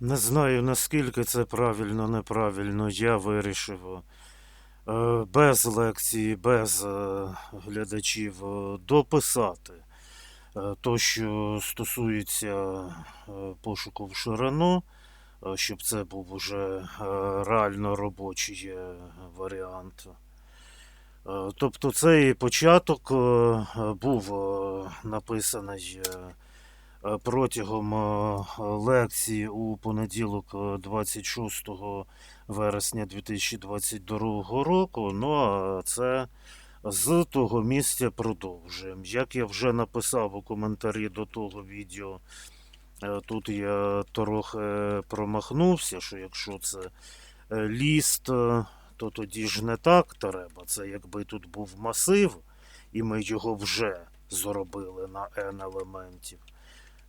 Не знаю, наскільки це правильно, неправильно. Я вирішив е, без лекції, без е, глядачів е, дописати то, що стосується пошуку в ширину, щоб це був уже реально робочий варіант. Тобто цей початок був написаний. Е, е, протягом е, лекції у понеділок, е, 26 вересня 2022 року. Ну а це з того місця продовжуємо. Як я вже написав у коментарі до того відео, е, тут я трохи промахнувся, що якщо це е, ліст, е, то тоді ж не так треба. Це якби тут був масив, і ми його вже зробили на N елементів.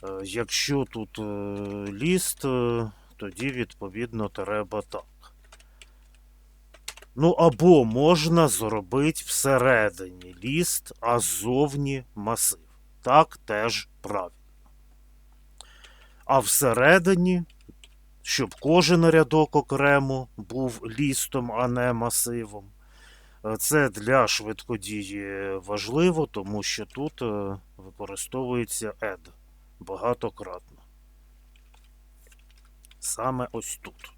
Е, Якщо тут е, ліст, е, тоді відповідно треба так. Ну, або можна зробити всередині ліст, а ззовні масив. Так теж правильно. А всередині, щоб кожен рядок окремо був лістом, а не масивом. Це для швидкодії важливо, тому що тут використовується add багатократно. Саме ось тут.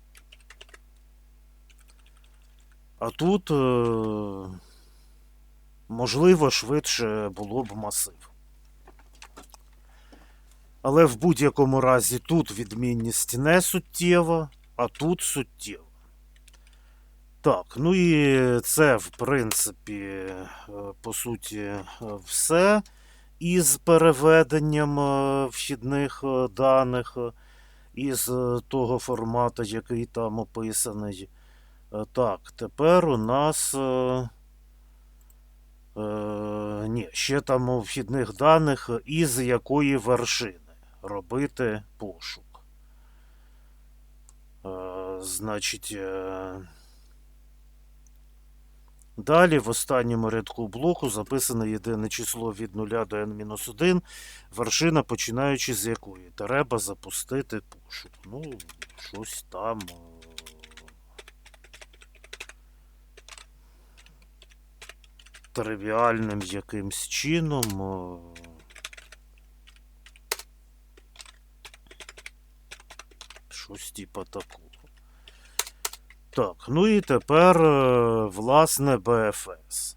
А тут, е, можливо, швидше було б масив. Але в будь-якому разі тут відмінність не суттєва, а тут суттєва. Так, ну і це, в принципі, е, по суті, е, все із переведенням е, вхідних е, даних е, із того формату, який там описаний. Так, тепер у нас. Ні, ще там у вхідних даних, із якої вершини робити пошук. Значить. Далі в останньому рядку блоку записане єдине число від 0 до n-1, вершина починаючи з якої. Треба запустити пошук. Ну, щось там. е, Тривіальним якимсь чином. е, Щось типа такого. Так, ну і тепер, е, власне, BFS.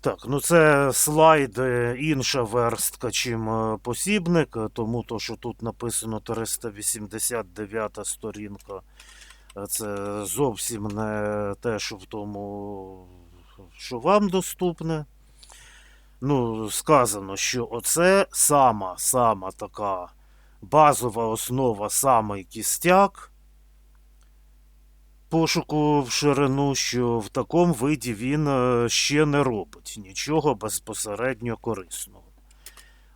Так, ну це слайд е, інша верстка, чим е, посібник, тому то, що тут написано 389 сторінка, це зовсім не те, що в тому, що вам доступне. Ну, сказано, що оце сама, сама така базова основа, самий кістяк пошуку в ширину, що в такому виді він е, ще не робить нічого безпосередньо корисного.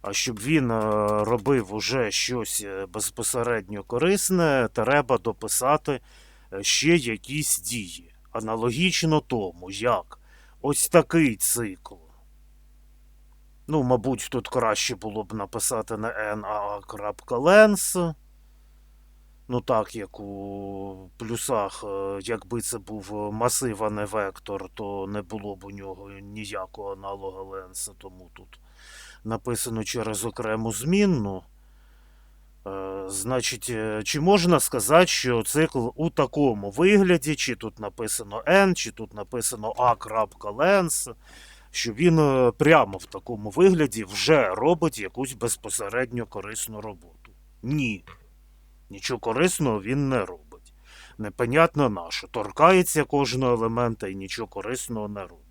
А щоб він е, робив уже щось е, безпосередньо корисне, треба дописати ще якісь дії. Аналогічно тому, як ось такий цикл. Ну, мабуть, тут краще було б написати не n, а. Ну так, як у плюсах, е, якби це був масив, а не вектор, то не було б у нього ніякого аналога ленса, тому тут написано через окрему змінну. Е, Значить, е, чи можна сказати, що цикл у такому вигляді, чи тут написано n, чи тут написано a.lens, що він е, прямо в такому вигляді вже робить якусь безпосередньо корисну роботу? Ні. Нічого корисного він не робить. Непонятно на що. Торкається кожного елемента і нічого корисного не робить.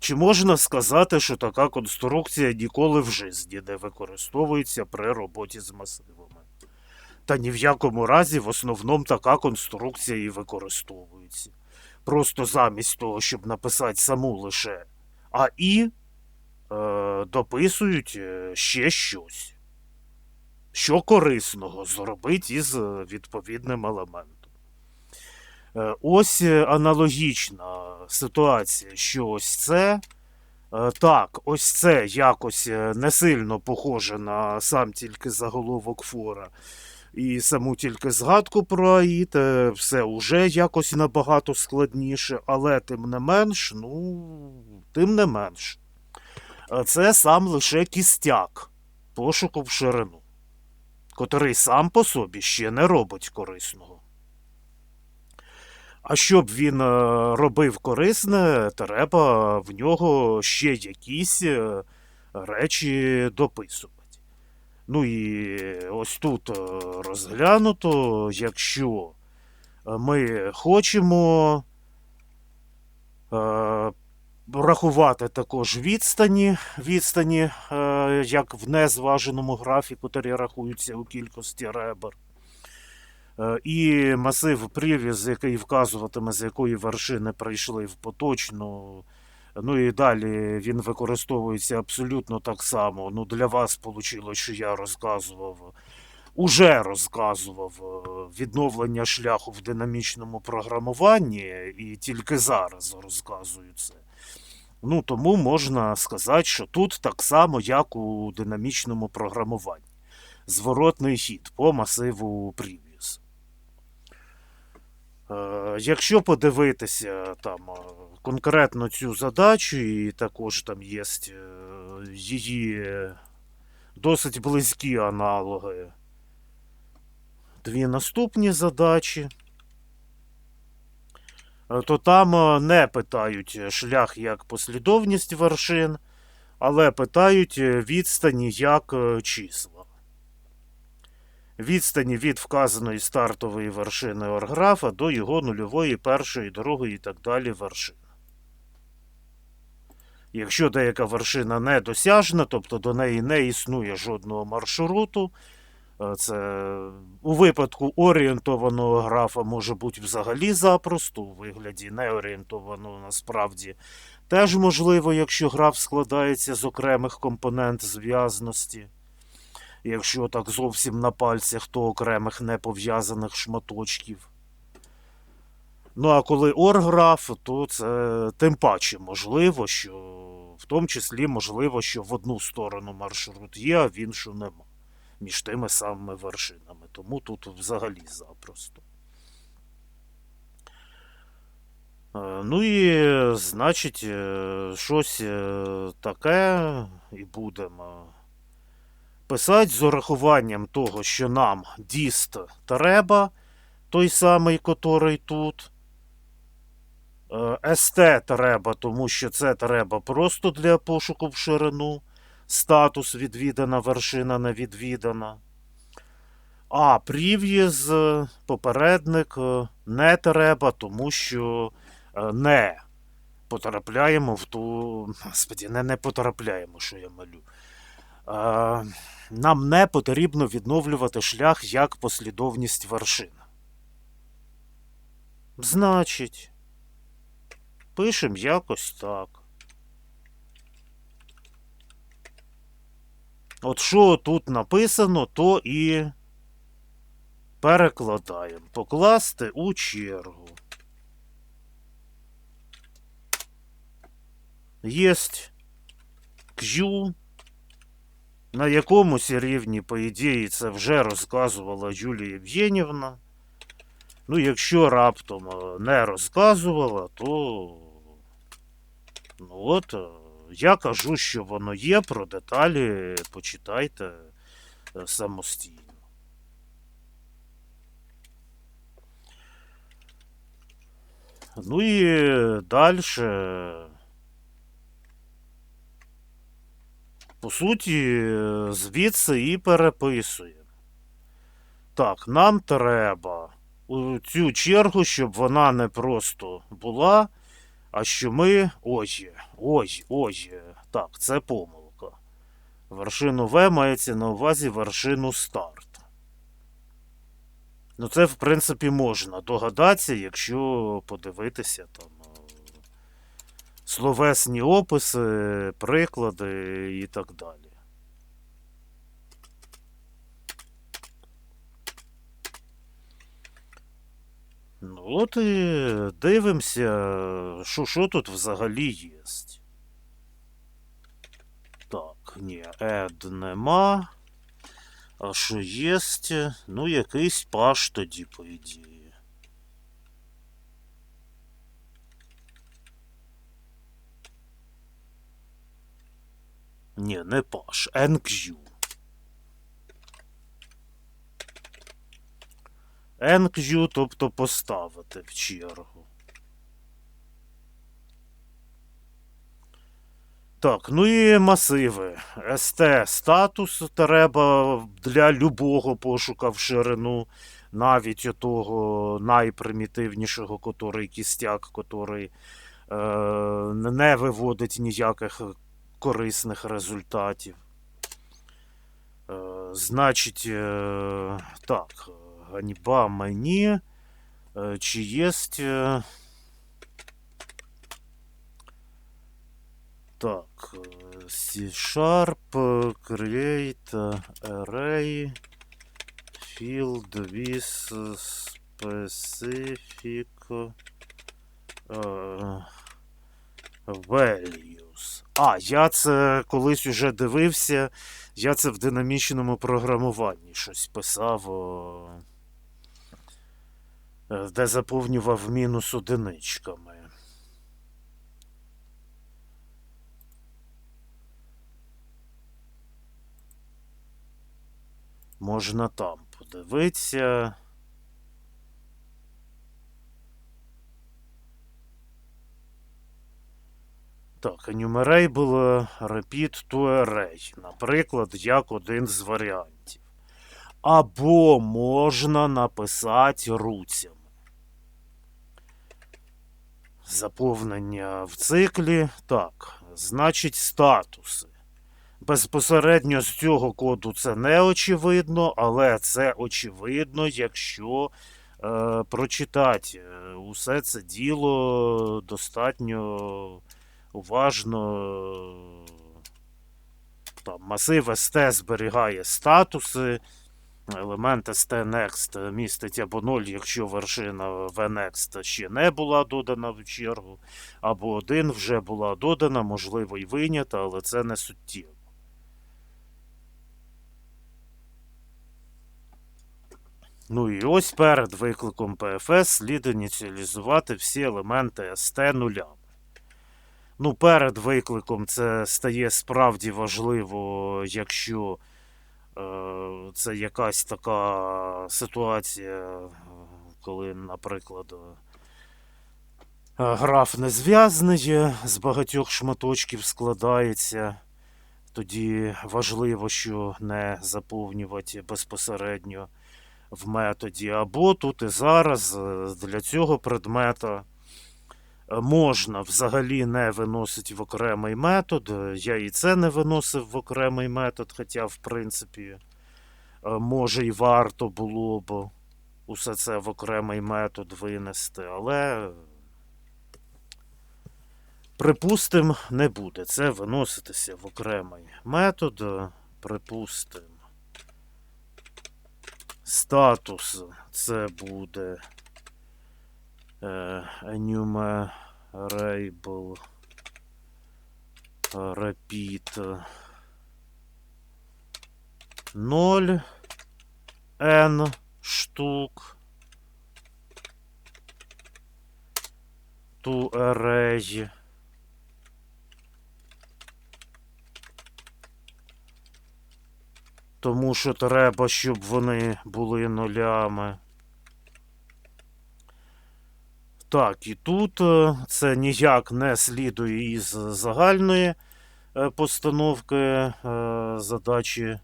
Чи можна сказати, що така конструкція ніколи в житті не використовується при роботі з масивами? Та ні в якому разі в основному така конструкція і використовується. Просто замість того, щоб написати саму лише АІ, е, дописують е, ще щось що корисного зробити із е, відповідним елементом. Е, Ось е, аналогічна ситуація, що ось це Так, ось це якось не сильно похоже на сам тільки заголовок фора і саму тільки згадку про АІД. е, Все уже якось набагато складніше, але тим не менш, ну, тим не менш. Це сам лише кістяк пошуку в ширину, котрий сам по собі ще не робить корисного. А щоб він е, робив корисне, треба в нього ще якісь е, речі дописувати. Ну і ось тут е, розглянуто, якщо ми хочемо рахувати також відстані, відстані, е, як в незваженому графі, котрі рахуються у кількості ребер. Е, І масив привіз, який вказуватиме, з якої вершини прийшли в поточну. Ну і далі він використовується абсолютно так само. Ну, для вас вийшло, що я розказував, уже розказував е, відновлення шляху в динамічному програмуванні, і тільки зараз розказую це. Ну, тому можна сказати, що тут так само, як у динамічному програмуванні. Зворотний хід по масиву Previous. Е, Якщо подивитися там е, конкретно цю задачу, і також там є е, її досить близькі аналоги. Дві наступні задачі. Е, То там е, не питають шлях як послідовність вершин, але питають е, відстані як е, числа. Відстані від вказаної стартової вершини орграфа до його нульової, першої, другої і так далі вершин. Якщо деяка вершина недосяжна, тобто до неї не існує жодного маршруту, е, це у випадку орієнтованого графа може бути взагалі запросто, у вигляді неорієнтованого насправді теж можливо, якщо граф складається з окремих компонент зв'язності. Якщо так зовсім на пальцях, то окремих непов'язаних шматочків. Ну а коли орграф, то це тим паче можливо, що в тому числі можливо, що в одну сторону маршрут є, а в іншу нема. Між тими самими вершинами. Тому тут взагалі запросто. Е, Ну і, значить, е, щось е, таке і будемо писати з урахуванням того, що нам діст треба, той самий, котрий тут. СТ треба, тому що це треба просто для пошуку в ширину. Статус відвідана, вершина не відвідана. А прів'їз, е, попередник е, не треба, тому що е, не потрапляємо в ту. Господі, не, не потрапляємо, що я малю. Нам не потрібно відновлювати шлях як послідовність вершин. Значить, пишемо якось так. От що тут написано, то і перекладаємо. Покласти у чергу. Єсть Q на якомусь рівні, по ідеї, це вже розказувала Юлія Євгенівна. Ну, якщо раптом е, не розказувала, то. Ну от, е, я кажу, що воно є, про деталі почитайте е, самостійно. Ну і далі. По суті, звідси і переписуємо. Так, нам треба у цю чергу, щоб вона не просто була, а що ми. Ось, ось, ось. Так, це помилка. Вершину В мається на увазі вершину старт. Ну, це, в принципі, можна догадатися, якщо подивитися там е, словесні описи, приклади і так далі. Ну, от і дивимося, що, що тут взагалі є. ні, add нема. А що є? Ну, якийсь паш тоді, по ідеї. Ні, не паш, NQ. NQ, тобто поставити в чергу. Так, ну і масиви. ST статус треба для любого пошука в ширину, навіть того найпримітивнішого, котрий кістяк, котрий е, не виводить ніяких корисних результатів. Е, значить, е, так, ганьба мені. Е, чи єсть. Е, Так, е, C-Sharp, Create, Array, Field with Specific е, Values. А, я це колись уже дивився. Я це в динамічному програмуванні щось писав, де заповнював мінус одиничками. Можна там подивитися. Так, enumerable repeat to array. Наприклад, як один з варіантів. Або можна написати руцями. Заповнення в циклі. Так, значить, статуси. Безпосередньо з цього коду це не очевидно, але це очевидно, якщо е, прочитати е, усе це діло достатньо уважно. Там, Масив ST зберігає статуси. Елемент ST Next містить або 0, якщо вершина VNext ще не була додана в чергу, або 1 вже була додана, можливо, і винята, але це не суттєво. Ну і ось перед викликом PFS слід ініціалізувати всі елементи ST нулями. Ну, перед викликом це стає справді важливо, якщо це якась така ситуація, коли, наприклад, е, граф не зв'язаний, з багатьох шматочків складається. Тоді важливо, що не заповнювати безпосередньо в методі, або тут і зараз е, для цього предмета е, можна взагалі не виносити в окремий метод. Е, Я і це не виносив в окремий метод, хоча, в принципі, може і варто було б усе це в окремий метод винести, але. Припустим, не буде це виноситися в окремий метод. Припустим. Статус це буде е, enumerable repeat 0 n штук to array Тому що треба, щоб вони були нулями. Так, і тут е, це ніяк не слідує із загальної е, постановки е, задачі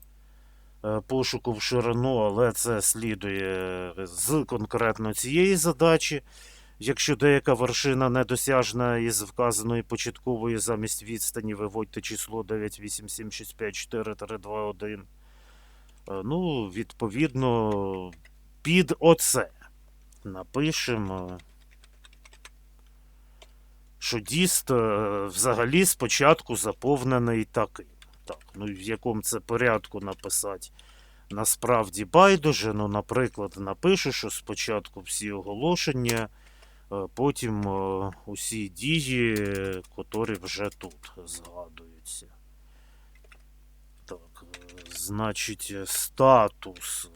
пошуку в ширину, але це слідує з конкретно цієї задачі. Якщо деяка вершина недосяжна із вказаної початкової замість відстані, виводьте число 987654321. Е, ну, відповідно, під оце напишемо, що діст е, взагалі спочатку заповнений таким. Так, ну в якому це порядку написати. Насправді байдуже, ну, наприклад, напишу, що спочатку всі оголошення, е, потім усі дії, котрі вже тут згадуються. Так, Значить, е, статус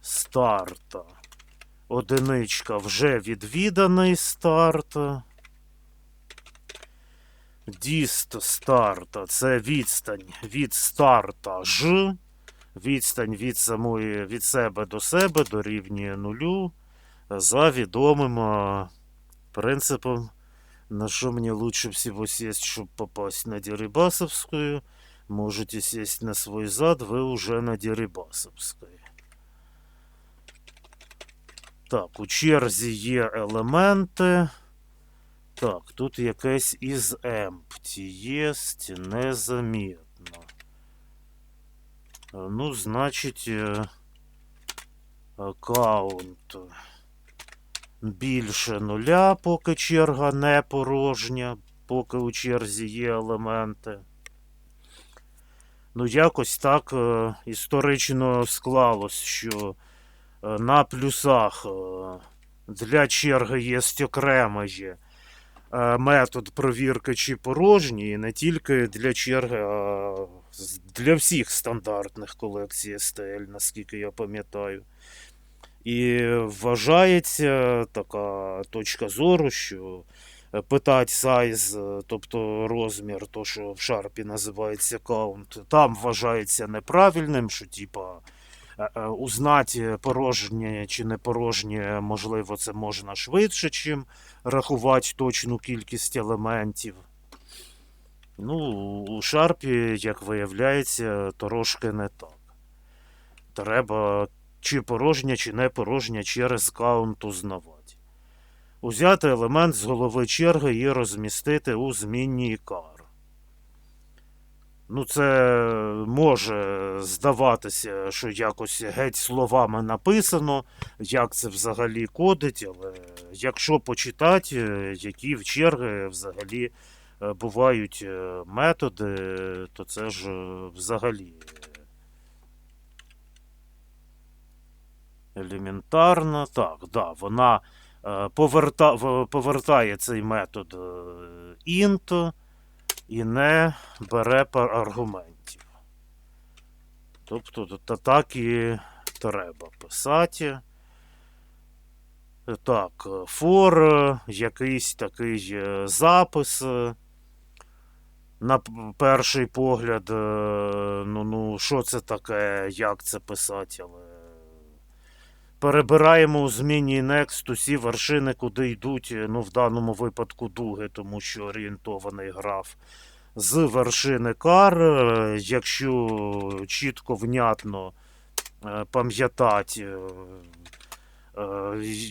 старта. Одиничка вже відвіданий старт. Діст старта це відстань від старта ж. Відстань від самої від себе до себе дорівнює нулю. За відомим принципом, на що мені лучше всего сесть, щоб попасть на Дерибасовскую. Можете сесть на свой зад, ви уже на Дерибасовской. Так, у черзі є елементи. Так, тут якесь із empty єсть незамітно. Ну, значить, е, аккаунт більше нуля, поки черга не порожня, поки у черзі є елементи. Ну, якось так е, історично склалось, що е, на плюсах для черги є окремий е, метод провірки чи порожні, не тільки для черги, а для всіх стандартних колекцій STL, наскільки я пам'ятаю. І вважається така точка зору, що е, питать сайз, е, тобто розмір, то, що в шарпі називається каунт, там вважається неправильним, що типа е, е, узнати порожнє чи не порожнє, можливо, це можна швидше, чим рахувати точну кількість елементів. Ну, у шарпі, як виявляється, трошки не так. Треба чи порожня, чи не порожня через каунт узнавати. Узяти елемент з голови черги і розмістити у змінній кар. Ну, це може здаватися, що якось геть словами написано, як це взагалі кодить, але якщо почитати, е, які в черги взагалі е, бувають е, методи, то це ж взагалі елементарно. Так, да, вона поверта, повертає цей метод int і не бере аргументів. Тобто та так і треба писати. Так, е, якийсь такий е, запис. На перший погляд, е, ну, ну, що це таке, як це писати, але. Перебираємо у зміні Next усі вершини, куди йдуть, е, ну, в даному випадку дуги, тому що орієнтований граф. З вершини кар, е, якщо чітко, внятно е, пам'ятати,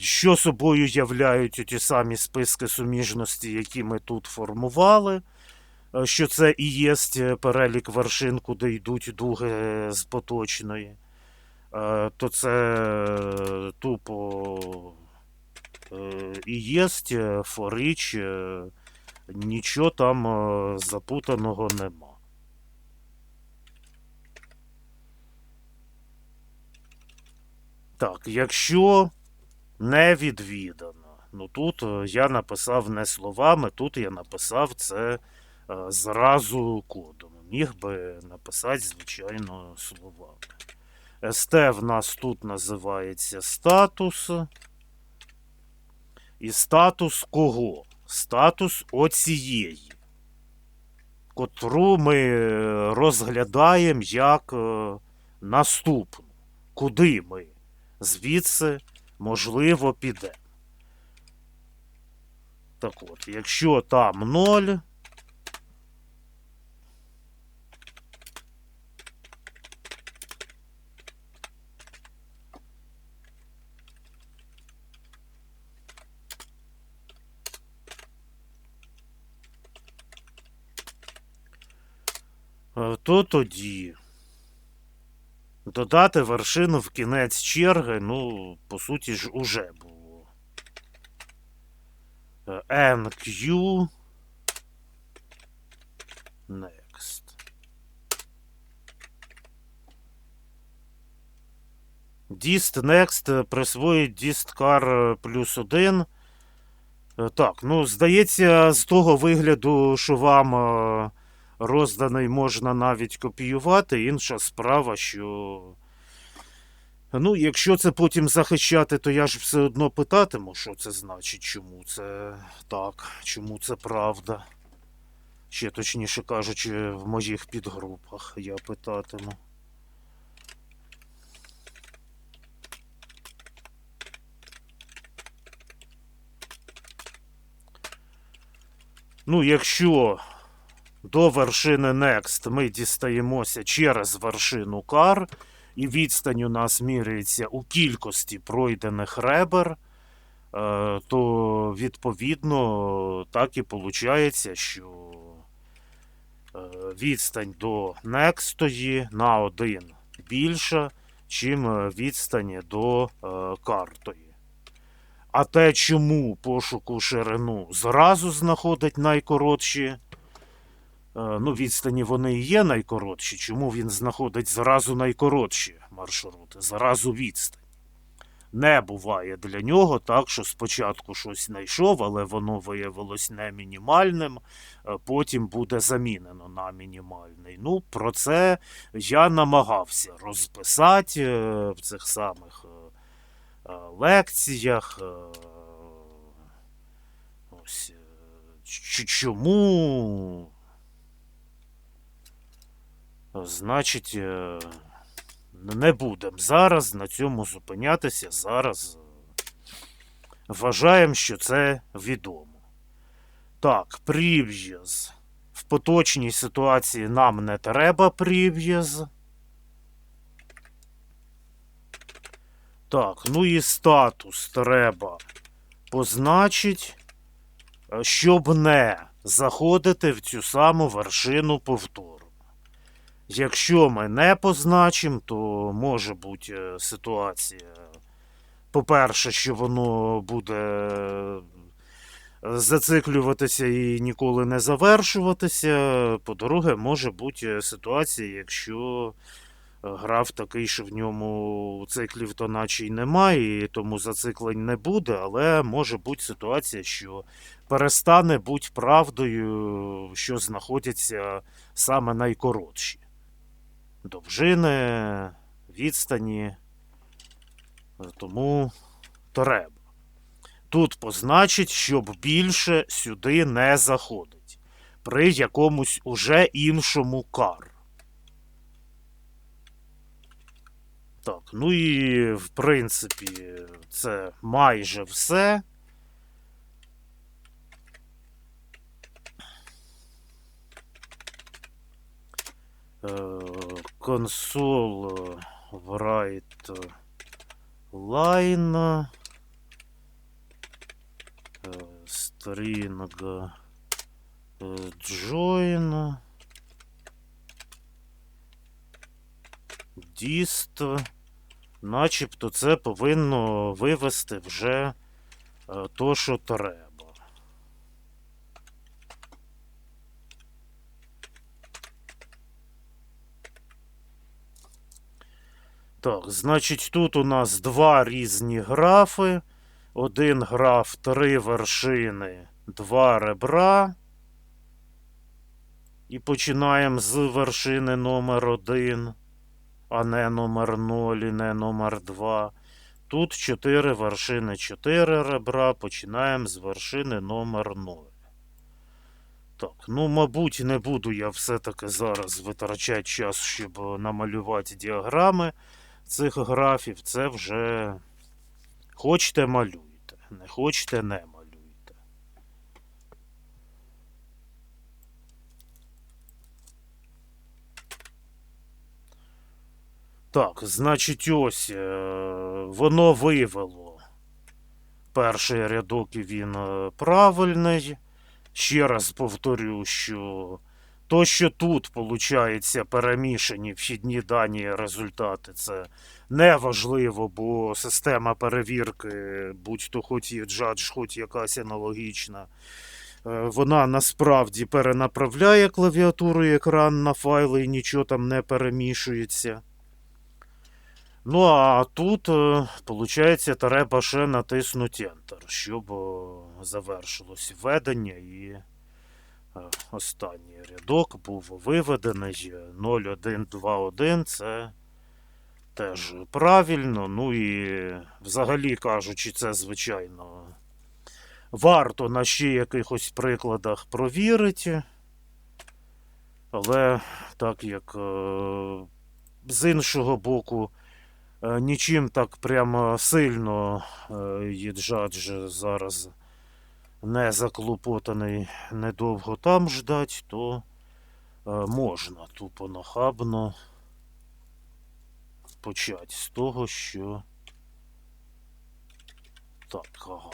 що собою являють ті самі списки суміжності, які ми тут формували, що це і є перелік вершин, куди йдуть дуги з поточної то це е, тупо е, і е, форич, е, нічого там е, запутаного нема. Так, якщо не відвідано, ну тут е, я написав не словами, тут я написав це е, зразу кодом. Міг би написати, звичайно, словами. СТ в нас тут називається статус. І статус кого? Статус оцієї, котру ми розглядаємо як е, наступну. Куди ми звідси, можливо, підемо. Так от, якщо там 0, то тоді додати вершину в кінець черги, ну, по суті ж, уже було. Е, NQ Next. Dist Next присвоїть Dist Car плюс 1. Так, ну, здається, з того вигляду, що вам. Розданий можна навіть копіювати. Інша справа, що. Ну, якщо це потім захищати, то я ж все одно питатиму, що це значить, чому це так, чому це правда. Ще точніше кажучи, в моїх підгрупах я питатиму. Ну, якщо до вершини Next ми дістаємося через вершину Кар, і відстань у нас міряється у кількості пройдених ребер, е, то відповідно так і виходить, що е, відстань до Некстої на один більша, чим е, відстань до картої. А те, чому пошуку ширину зразу знаходить найкоротші, ну, відстані вони і є найкоротші. Чому він знаходить зразу найкоротші маршрути, зразу відстань? Не буває для нього так, що спочатку щось знайшов, але воно виявилось не мінімальним, е, потім буде замінено на мінімальний. Ну, про це я намагався розписати е, в цих самих е, е, лекціях. е, Ось е, чому. Значить, е, не будемо зараз на цьому зупинятися. Зараз е, вважаємо, що це відомо. Так, прив'яз. В поточній ситуації нам не треба прив'яз. Так, ну і статус треба позначить, е, щоб не заходити в цю саму вершину повтору. Якщо ми не позначимо, то може бути е, ситуація. По-перше, що воно буде е, зациклюватися і ніколи не завершуватися. По-друге, може бути е, ситуація, якщо граф такий, що в ньому циклів то наче й немає, і тому зациклень не буде, але може бути ситуація, що перестане бути правдою, що знаходяться саме найкоротші довжини, відстані. Тому треба. Тут позначить, щоб більше сюди не заходить. При якомусь уже іншому кар. Так, ну і в принципі, це майже все. Консол write line е, string е, join dist начебто це повинно вивести вже е, то, що треба. Так, значить, тут у нас два різні графи. Один граф три вершини, два ребра. І починаємо з вершини номер 1, а не номер 0 і не номер 2. Тут 4 вершини, 4 ребра. Починаємо з вершини номер 0. Так, ну, мабуть, не буду я все-таки зараз витрачати час, щоб намалювати діаграми цих графів. Це вже хочете малюйте, не хочете не малюйте. Так, значить, ось е, воно вивело. Перший рядок він е, правильний. Ще раз повторю, що то, що тут, виходить, перемішані вхідні дані результати, це не важливо, бо система перевірки, будь-то хоч і джадж, хоч якась аналогічна, е, вона насправді перенаправляє клавіатуру і екран на файли і нічого там не перемішується. Ну, а тут, виходить, треба ще натиснути Enter, щоб е, завершилось введення і Е, Останній рядок був виведений 0121. Це теж правильно. Ну і взагалі кажучи, це звичайно варто на ще якихось прикладах провірити. Але так як е, з іншого боку, е, нічим так прямо сильно е, Їджадж зараз не заклопотаний недовго там ждать, то е, можна тупо нахабно почати з того, що. Так, ага.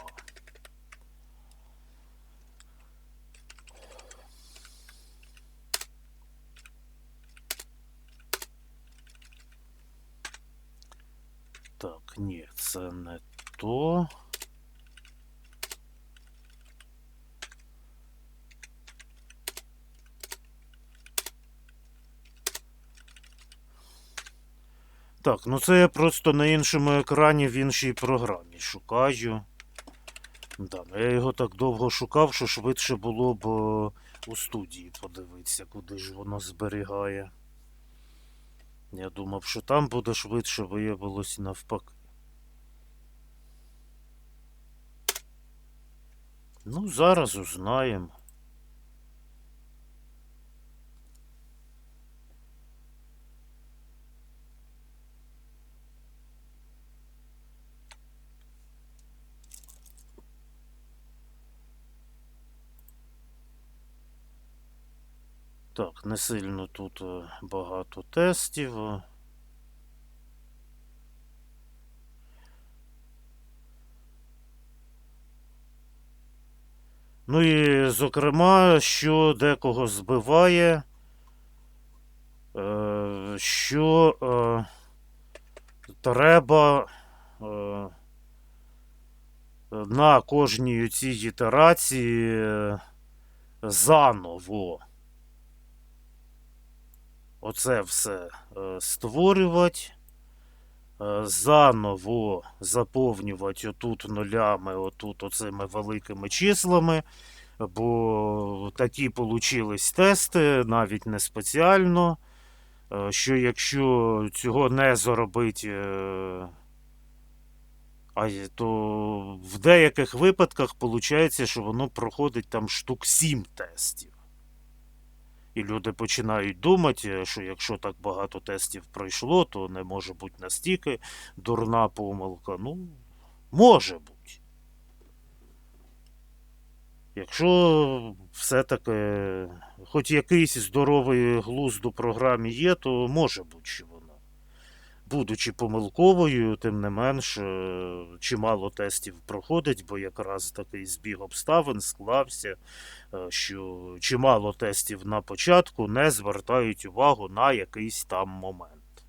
Так, ні, це не то. Так, ну це я просто на іншому екрані в іншій програмі шукаю. Да, ну я його так довго шукав, що швидше було б е, у студії подивитися, куди ж воно зберігає. Я думав, що там буде швидше, виявилось навпаки. Ну, зараз узнаємо. Не сильно тут е, багато тестів. е. Ну і, зокрема, що декого збиває, е, що треба на кожній цій ітерації заново оце все е, створювати, е, заново заповнювати отут нулями, отут оцими великими числами, бо такі получились тести, навіть не спеціально. е, Що якщо цього не зробити, то в деяких випадках виходить, що воно проходить там штук 7 тестів. І люди починають думати, що якщо так багато тестів пройшло, то не може бути настільки дурна помилка. Ну, може бути. Якщо все-таки хоч якийсь здоровий глузд у програмі є, то може бути, що. Будучи помилковою, тим не менш, е, чимало тестів проходить, бо якраз такий збіг обставин склався, е, що чимало тестів на початку не звертають увагу на якийсь там момент.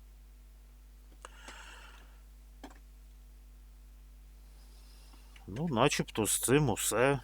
Ну, начебто з цим усе.